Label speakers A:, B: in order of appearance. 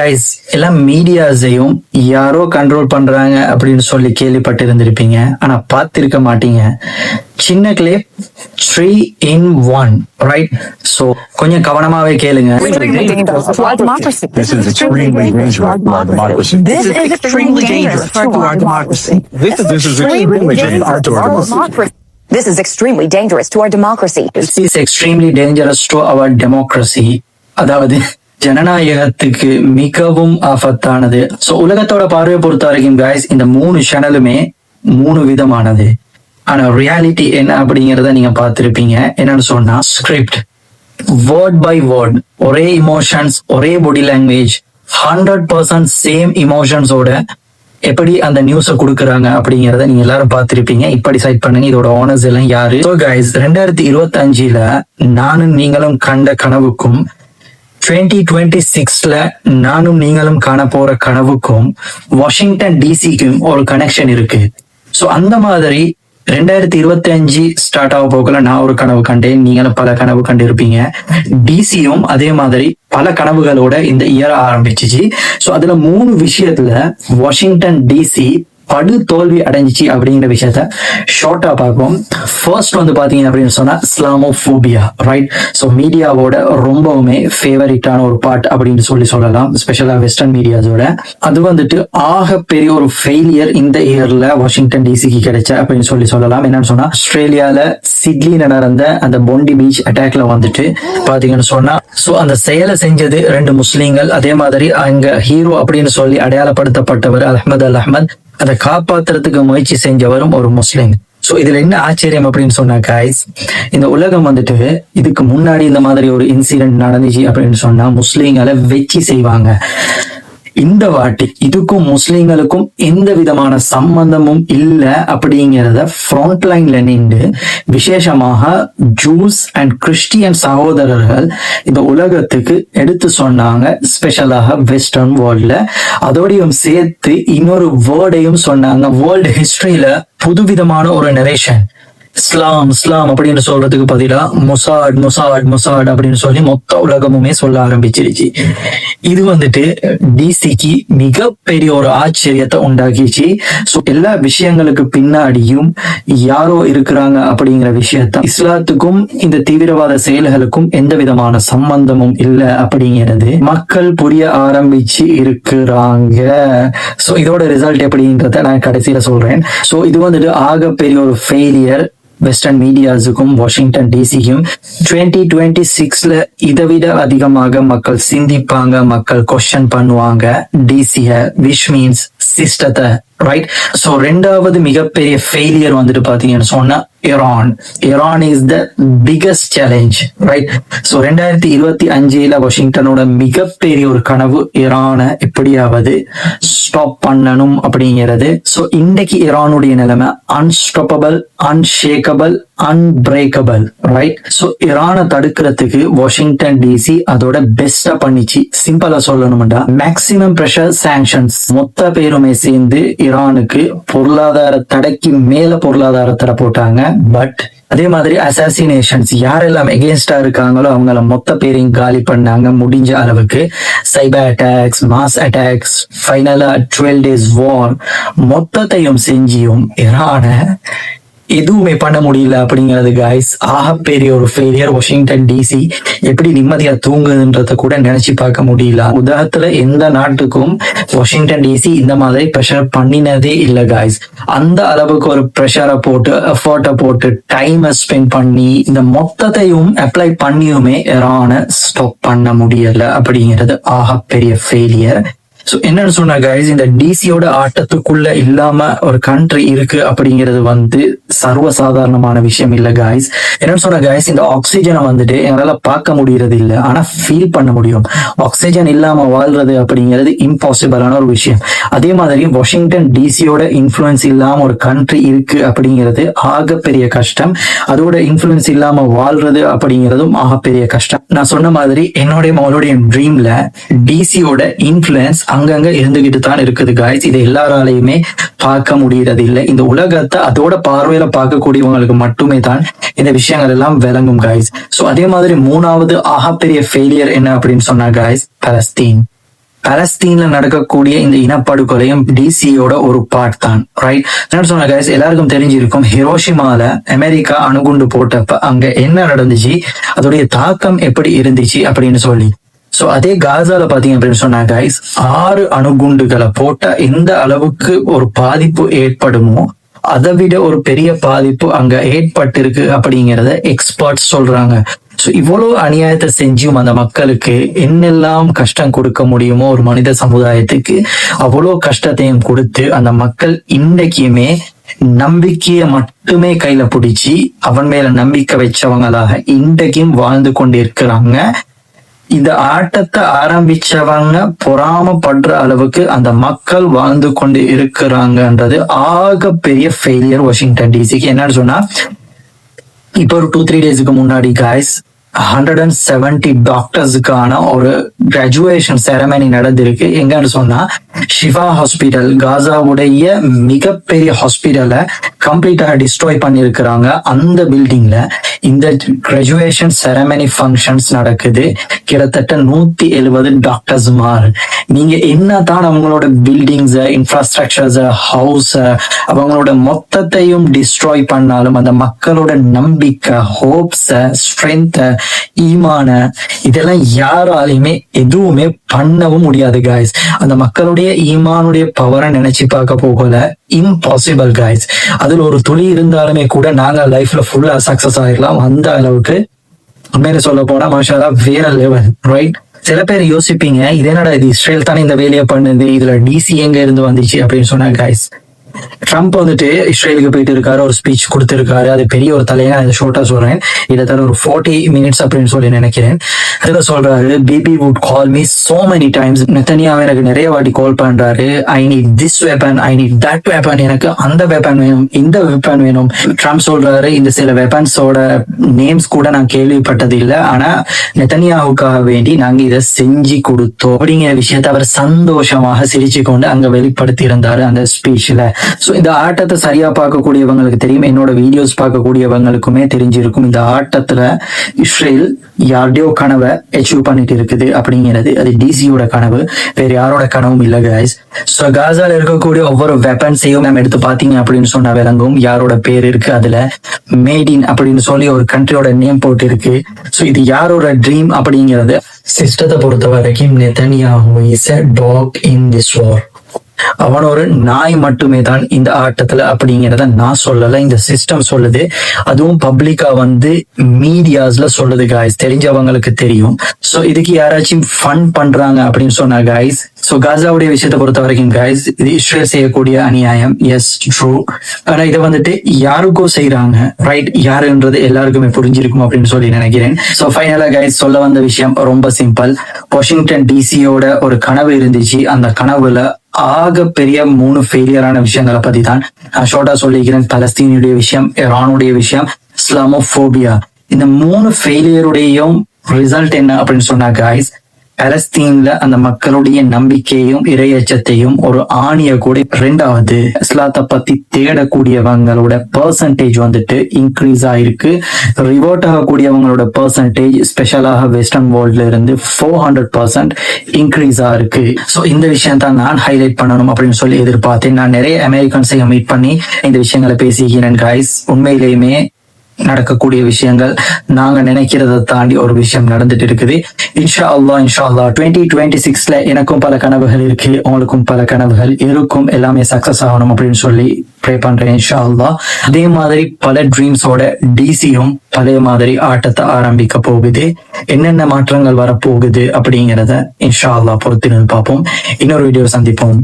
A: Guys எல்லாம் மீடியாஸையும் யாரோ control பண்றாங்க அப்படின்னு சொல்லி கேள்விப்பட்டு இருந்திருப்பீங்க ஆனா பார்த்திருக்க மாட்டீங்க சின்ன clip three in one right so கொஞ்சம் கவனமாவே கேளுங்க
B: This is extremely dangerous to our democracy.
C: This is extremely dangerous to our democracy.
B: This is extremely dangerous to our democracy.
C: This is extremely dangerous to our democracy.
A: This is extremely dangerous to our democracy அதாவது ஜனநாயகத்துக்கு மிகவும் ஆபத்தானது. So உலகத்தோட பார்வையை பொறுத்த வரைக்கும் guys இந்த மூணு சேனலுமே மூணு விதமானது. ஆனா ரியாலிட்டி என்ன அப்படிங்கறத நீங்க பார்த்திருப்பீங்க. என்னன்னு சொன்னா ஸ்கிரிப்ட் வேர்ட் பை வேர்ட் ஒரே இமோஷன்ஸ் ஒரே body language hundred percent same இமோஷன்ஸோட எப்படி அந்த நியூஸ கொடுக்குறாங்க அப்படிங்கறத நீங்க எல்லாரும் பார்த்திருப்பீங்க. இப்படி சைட் பண்ணுங்க. இதோட ஓனர்ஸ் எல்லாம் யாரு? ஸோ கைஸ் ரெண்டாயிரத்தி இருபத்தி அஞ்சுல நானும் நீங்களும் கண்ட கனவுக்கும் டுவெண்ட்டி டுவெண்ட்டி சிக்ஸ்ல நானும் நீங்களும் காண போற கனவுக்கும் வாஷிங்டன் டிசிக்கும் ஒரு கனெக்ஷன் இருக்கு. சோ அந்த மாதிரி ரெண்டாயிரத்தி இருபத்தி அஞ்சு ஸ்டார்ட் ஆக போகல நான் ஒரு கனவு கண்டேன். நீங்களும் பல கனவு கண்டிருப்பீங்க. டிசியும் அதே மாதிரி பல கனவுகளோட இந்த இயர் ஆரம்பிச்சிச்சு. சோ அதுல மூணு விஷயத்துல வாஷிங்டன் டிசி படு தோல்வி அடைஞ்சிச்சு அப்படிங்கிற விஷயத்த ஷார்ட்டா பார்ப்போம். ஃபர்ஸ்ட் வந்து பாத்தீங்க அப்படின்னு சொன்னா இஸ்லாமோபோபியா ரைட் ஸோ மீடியாவோட ரொம்பவுமே ஃபேவரட்டான ஒரு பார்ட் அப்படின்னு சொல்லி சொல்லலாம் ஸ்பெஷலா வெஸ்டர்ன் மீடியாஸோட அது வந்துட்டு ஆக பெரிய ஒரு ஃபெயிலியர் இந்த இயர்ல வாஷிங்டன் டிசிக்கு கிடைச்ச அப்படின்னு சொல்லி சொல்லலாம். என்னன்னு சொன்னா ஆஸ்திரேலியால சிட்லியில நடந்த அந்த பொண்டி பீச் அட்டாக்ல வந்துட்டு பாத்தீங்கன்னு சொன்னா சோ அந்த செயலை செஞ்சது ரெண்டு முஸ்லீம்கள். அதே மாதிரி அங்க ஹீரோ அப்படின்னு சொல்லி அடையாளப்படுத்தப்பட்டவர் அஹ்மத் அல் அஹமத். அதை காப்பாத்துறதுக்கு முயற்சி செஞ்சவரும் ஒரு முஸ்லீம். சோ இதுல என்ன ஆச்சரியம் அப்படின்னு சொன்னா காய்ஸ் இந்த உலகம் வந்துட்டு இதுக்கு முன்னாடி இந்த மாதிரி ஒரு இன்சிடென்ட் நடந்துச்சு அப்படின்னு சொன்னா முஸ்லீம்களை வெச்சி செய்வாங்க. இந்த வாட்டி இதுக்கும் முஸ்லிம்களுக்கும் எந்த விதமான சம்பந்தமும் இல்லை அப்படிங்கிறத ஃப்ரண்ட் லைன்ல நின்று விசேஷமாக ஜூஸ் அண்ட் கிறிஸ்டியன் சகோதரர்கள் இந்த உலகத்துக்கு எடுத்து சொன்னாங்க. ஸ்பெஷலாக வெஸ்டர்ன் வேர்ல்ட்ல அதோடையும் சேர்த்து இன்னொரு வேர்டையும் சொன்னாங்க. வேர்ல்டு ஹிஸ்டரியில புதுவிதமான ஒரு நரேஷன் இஸ்லாம் இஸ்லாம் அப்படின்னு சொல்றதுக்கு பதிலா மொசாட் மொசாட் மொசாட் அப்படின்னு சொல்லி மொத்த உலகமுமே சொல்ல ஆரம்பிச்சிருச்சு. இது வந்துட்டு டிசிக்கு மிகப்பெரிய ஒரு ஆச்சரியத்தை உண்டாக்கிச்சு. ஸோ எல்லா விஷயங்களுக்கு பின்னாடியும் யாரோ இருக்கிறாங்க அப்படிங்கிற விஷயத்த இஸ்லாத்துக்கும் இந்த தீவிரவாத செயல்களுக்கும் எந்த விதமான சம்பந்தமும் இல்லை அப்படிங்கிறது மக்கள் புரிய ஆரம்பிச்சு இருக்கிறாங்க. ஸோ இதோட ரிசல்ட் எப்படின்றத நான் கடைசியில சொல்றேன். ஸோ இது வந்துட்டு ஆகப்பெரிய ஒரு ஃபெயிலியர் வெஸ்டர்ன் மீடியாஸுக்கும் வாஷிங்டன் டிசிக்கும் டுவெண்ட்டி டுவெண்ட்டி சிக்ஸ்ல இதை விட அதிகமாக மக்கள் சிந்திப்பாங்க மக்கள் கொஸ்டின் பண்ணுவாங்க. டிசிய விஷ் மீன்ஸ் சிஸ்டத்தை ரைட் ஸோ ரெண்டாவது மிகப்பெரிய ஃபெயிலியர் வந்துட்டு பாத்தீங்கன்னு சொன்னா Iran Iran is the biggest challenge right so ரெண்டாயிரத்தி இருபத்தி அஞ்சுல வாஷிங்டனோட மிகப்பெரிய ஒரு கனவு இரானை எப்படியாவது ஸ்டாப் பண்ணணும் அப்படிங்கிறது. ஸோ இன்னைக்கு இரானுடைய நிலைமை unstoppable unshakable unbreakable right so இரானை தடுக்கிறதுக்கு வாஷிங்டன் டிசி அதோட பெஸ்டா பண்ணிச்சு. சிம்பிளா சொல்லணும்டா. மேக்சிமம் ப்ரெஷர் சாங்ஷன்ஸ் மொத்த பேருமே சேர்ந்து ஈரானுக்கு பொருளாதார தடைக்கு மேல பொருளாதார தடை போட்டாங்க. பட் அதே மாதிரி அசாசினேஷன்ஸ் யாரெல்லாம் எகேன்ஸ்டா இருக்காங்களோ அவங்கள மொத்த பேரையும் காலி பண்ணாங்க முடிஞ்ச அளவுக்கு. சைபர் அட்டாக்ஸ் மாஸ் அட்டாக்ஸ் ஃபைனலா டுவெல் டேஸ் வார் மொத்தத்தையும் செஞ்சியும் இரான எதுவுமே பண்ண முடியல அப்படிங்கிறது காய்ஸ் ஆகப்பெரிய ஒரு ஃபெயிலியர் வாஷிங்டன் டிசி எப்படி நிம்மதியா தூங்குதுன்றத கூட நினைச்சு பார்க்க முடியல. உதாரணத்துல எந்த நாட்டுக்கும் வாஷிங்டன் டிசி இந்த மாதிரி ப்ரெஷர் பண்ணினதே இல்லை காய்ஸ் அந்த அளவுக்கு ஒரு ப்ரெஷரை போட்டு எஃபர்ட்டை போட்டு டைமை ஸ்பெண்ட் பண்ணி இந்த மொத்தத்தையும் அப்ளை பண்ணியுமே இரான ஸ்டாப் பண்ண முடியல அப்படிங்கிறது ஆகப்பெரிய ஃபெயிலியர் ஸோ என்னன்னு சொன்னா கைஸ் இந்த டிசியோட ஆட்டத்துக்குள்ள இல்லாம ஒரு கண்ட்ரி இருக்கு அப்படிங்கிறது வந்து சர்வசாதாரணமான விஷயம் இல்ல கைஸ் என்னன்னு சொன்னா கைஸ் இந்த ஆக்சிஜனை வந்துட்டு எங்களால் பார்க்க முடியறது இல்ல. ஆனா ஃபீல் பண்ண முடியும். ஆக்சிஜன் இல்லாம வாழ்றது அப்படிங்கிறது இம்பாசிபிளான ஒரு விஷயம். அதே மாதிரி வாஷிங்டன் டிசியோட இன்ஃபுளுன்ஸ் இல்லாம ஒரு கண்ட்ரி இருக்கு அப்படிங்கிறது ஆகப்பெரிய கஷ்டம். அதோட இன்ஃபுளுன்ஸ் இல்லாம வாழ்றது அப்படிங்கிறதும் ஆகப்பெரிய கஷ்டம். நான் சொன்ன மாதிரி என்னுடைய மகளுடைய ட்ரீம்ல டிசியோட இன்ஃபுளுன்ஸ் அங்கங்க இருந்துகிட்டு தான் இருக்குது காய்ஸ் இது எல்லாராலையுமே பார்க்க முடியறது இல்லை இந்த உலகத்தை அதோட பார்வையில பார்க்கக்கூடியவங்களுக்கு மட்டுமே தான் இந்த விஷயங்கள் எல்லாம் விளங்கும் காய்ஸ் ஸோ அதே மாதிரி மூணாவது ஆகப்பெரிய ஃபெயிலியர் என்ன அப்படின்னு சொன்னா காய்ஸ் பலஸ்தீன். பலஸ்தீன்ல நடக்கக்கூடிய இந்த இனப்படுகொலையும் டிசியோட ஒரு பார்ட் தான் ரைட் என்ன சொன்ன கைஸ் எல்லாருக்கும் தெரிஞ்சிருக்கும் ஹிரோஷிமால அமெரிக்கா அணுகுண்டு போட்டப்ப அங்க என்ன நடந்துச்சு? அதோடைய தாக்கம் எப்படி இருந்துச்சு அப்படின்னு சொல்லி. சோ அதே காசால பாத்தீங்க அப்படின்னு சொன்னா கைஸ் ஆறு அணுகுண்டுகளை போட்டா எந்த அளவுக்கு ஒரு பாதிப்பு ஏற்படுமோ அதை விட ஒரு பெரிய பாதிப்பு அங்க ஏற்பட்டிருக்கு அப்படிங்கிறத எக்ஸ்பர்ட்ஸ் சொல்றாங்க. ஸோ இவ்வளவு அநியாயத்தை செஞ்சும் அந்த மக்களுக்கு என்னெல்லாம் கஷ்டம் கொடுக்க முடியுமோ ஒரு மனித சமுதாயத்துக்கு அவ்வளவு கஷ்டத்தையும் கொடுத்து அந்த மக்கள் இன்றைக்குமே நம்பிக்கையை மட்டுமே கையில பிடிச்சி அவன் மேல நம்பிக்கை வச்சவங்களாக இன்றைக்கும் வாழ்ந்து கொண்டிருக்கிறாங்க. இந்த ஆட்டத்தை ஆரம்பிச்சவங்க பொறாமப்படுற அளவுக்கு அந்த மக்கள் வாழ்ந்து கொண்டு இருக்கிறாங்கன்றது ஆக பெரிய ஃபெயிலியர் வாஷிங்டன் டிசிக்கு என்னன்னு சொன்னா இப்போ ஒரு டூ த்ரீ டேஸ்க்கு முன்னாடி காய்ஸ் ஹண்ட்ரட் அண்ட் செவன்டி டாக்டர்ஸுக்கான ஒரு கிராஜுவேஷன் செரமனி நடந்திருக்கு. எங்கன்னு சொன்னா ஷிஃபா ஹாஸ்பிட்டல் காசாவுடைய மிகப்பெரிய ஹாஸ்பிட்டலை கம்ப்ளீட்டாக டிஸ்ட்ராய் பண்ணியிருக்கிறாங்க அந்த பில்டிங்ல இந்த கிராஜுவேஷன் செரமனி ஃபங்க்ஷன்ஸ் நடக்குது. கிட்டத்தட்ட நூத்தி எழுபது டாக்டர்ஸ் மாறு நீங்க என்னதான் அவங்களோட பில்டிங்ஸ் இன்ஃப்ராஸ்ட்ரக்சர்ஸ் ஹவுஸ் அவங்களோட மொத்தத்தையும் டிஸ்ட்ராய் பண்ணாலும் அந்த மக்களோட நம்பிக்கை ஹோப்ஸ் ஸ்ட்ரென்த்தை ஈமான இதெல்லாம் யாராலையுமே எதுவுமே பண்ணவும் முடியாது காய்ஸ் அந்த மக்களுடைய ஈமானுடைய பவரை நினைச்சு பார்க்க போகல. இம்பாசிபிள் காய்ஸ் அதுல ஒரு துளி இருந்தாலுமே கூட நாங்க லைஃப்ல ஃபுல்லா சக்சஸ் ஆயிடலாம் அந்த அளவுக்கு உண்மையில சொல்ல போனா மாஷாலா வேற லெவல் ரைட் சில பேர் யோசிப்பீங்க இது என்னடா இது இஸ்ரேல் தானே இந்த வேலையை பண்ணுது இதுல டிசி எங்க இருந்து வந்துச்சு அப்படின்னு சொன்னாங்க கைஸ் ட்ரம்ப் வந்துட்டு இஸ்ரேலுக்கு போயிட்டு இருக்காரு ஒரு ஸ்பீச் கொடுத்திருக்காரு. அது பெரிய ஒரு தலையை நான் ஷோர்ட்டா சொல்றேன். கிட்டத்தட்ட ஒரு ஃபார்ட்டி மினிட்ஸ் அப்படின்னு சொல்லி நினைக்கிறேன். அதுல சொல்றாரு BB would call me so many times நெத்தனியாவை எனக்கு நிறைய வாட்டி கால் பண்றாரு. I need this weapon I need that weapon எனக்கு அந்த வெப்பன் வேணும் இந்த வெப்பன் வேணும். ட்ரம்ப் சொல்றாரு இந்த சில வெப்பன்ஸோட நேம்ஸ் கூட நான் கேள்விப்பட்டது இல்ல ஆனா நெத்தனியாவுக்காக வேண்டி நாங்க இதை செஞ்சு கொடுத்தோம். அப்படிங்கிற விஷயத்தை அவர் சந்தோஷமாக சிரிச்சு கொண்டு அங்க வெளிப்படுத்தி இருந்தாரு அந்த ஸ்பீச்ல சோ இந்த ஆட்டத்தை சரியா பார்க்கக்கூடியவங்களுக்கு தெரியும். என்னோட வீடியோஸ் பார்க்கக்கூடியவங்களுக்குமே தெரிஞ்சிருக்கும். இந்த ஆட்டத்துல இஸ்ரேல் யார்டையோ கனவை அச்சீவ் பண்ணிட்டு இருக்குது அப்படிங்கிறது. அது டிசியோட கனவு. வேற யாரோட கனவும் இல்ல கைஸ் சோ காசால இருக்கக்கூடிய ஒவ்வொரு வெப்பன்ஸையும் நம்ம எடுத்து பாத்தீங்க அப்படின்னு சொன்னா விளங்கும். யாரோட பேர் இருக்கு அதுல மேட் இன் அப்படின்னு சொல்லி ஒரு கண்ட்ரியோட நேம் போட்டு இருக்கு இது யாரோட ட்ரீம் அப்படிங்கிறது? சிஸ்டத்தை பொறுத்த வரைக்கும் நெத்தனியாகும் is a dog in this war அவன் ஒரு நாய் மட்டுமே தான் இந்த ஆட்டத்துல அப்படிங்கிறத நான் சொல்லல. இந்த சிஸ்டம் சொல்லுது. அதுவும் பப்ளிக்கா வந்து மீடியாஸ்ல சொல்லுது காய்ஸ் தெரிஞ்சவங்களுக்கு தெரியும். சோ இதுக்கு யாராச்சும் ஃபன் பண்றாங்க அப்படின்னு சொன்னா காய்ஸ் சோ காசாவுடைய விஷயத்தை பொறுத்த வரைக்கும் காய்ஸ் இது இஸ்ரேல் செய்யக்கூடிய அநியாயம். எஸ் ட்ரூ ஆனா இதை வந்துட்டு யாருக்கோ செய்யறாங்க ரைட் யாருன்றது எல்லாருக்குமே புரிஞ்சிருக்கும் அப்படின்னு சொல்லி நினைக்கிறேன். சோ ஃபைனலா கைஸ் சொல்ல வந்த விஷயம் ரொம்ப சிம்பிள் வாஷிங்டன் டிசியோட ஒரு கனவு இருந்துச்சு. அந்த கனவுல ஆக பெரிய மூணு ஃபெயிலியரான விஷயங்களை பத்தி தான் நான் ஷார்ட்டா சொல்லிக்கிறேன். பலஸ்தீனுடைய விஷயம் இரானுடைய விஷயம் இஸ்லாமோபோபியா இந்த மூணு ஃபெயிலியருடையும் ரிசல்ட் என்ன அப்படின்னு சொன்னா கைஸ் பலஸ்தீன்ல அந்த மக்களுடைய நம்பிக்கையும் இரையச்சத்தையும் ஒரு ஆணிய கூட ரெண்டாவது இஸ்லாத்தை பத்தி தேடக்கூடியவங்களோட பர்சன்டேஜ் வந்துட்டு இன்க்ரீஸ் ஆயிருக்கு. ரிவர்ட் ஆகக்கூடியவங்களோட பர்சன்டேஜ் ஸ்பெஷலாக வெஸ்டர்ன் வேர்ல்ட்ல இருந்து ஃபோர் ஹண்ட்ரட் பர்சன்ட் இன்க்ரீஸ் ஆயிருக்கு. ஸோ இந்த விஷயம் தான் நான் ஹைலைட் பண்ணணும் அப்படின்னு சொல்லி எதிர்பார்த்தேன். நான் நிறைய அமெரிக்கன்ஸையும் மீட் பண்ணி இந்த விஷயங்களை பேசிக்கிறேன் கைஸ் உண்மையிலேயுமே நடக்கக்கூடிய விஷயங்கள். நாங்க நினைக்கிறத தாண்டி ஒரு விஷயம் நடந்துட்டு இருக்குது. இன்ஷா அல்லா இன்ஷா அல்லா டுவெண்ட்டி டுவெண்ட்டி சிக்ஸ்ல எனக்கும் பல கனவுகள் இருக்கு. உங்களுக்கும் பல கனவுகள் இருக்கும். எல்லாமே சக்சஸ் ஆகணும் அப்படின்னு சொல்லி ப்ரே பண்றேன் இன்ஷா அல்லா அதே மாதிரி பல ட்ரீம்ஸோட டிசியும் பழைய மாதிரி ஆட்டத்தை ஆரம்பிக்க போகுது. என்னென்ன மாற்றங்கள் வரப்போகுது அப்படிங்கிறத இன்ஷா அல்லா பொறுத்திருந்து பார்ப்போம். இன்னொரு வீடியோ சந்திப்போம்.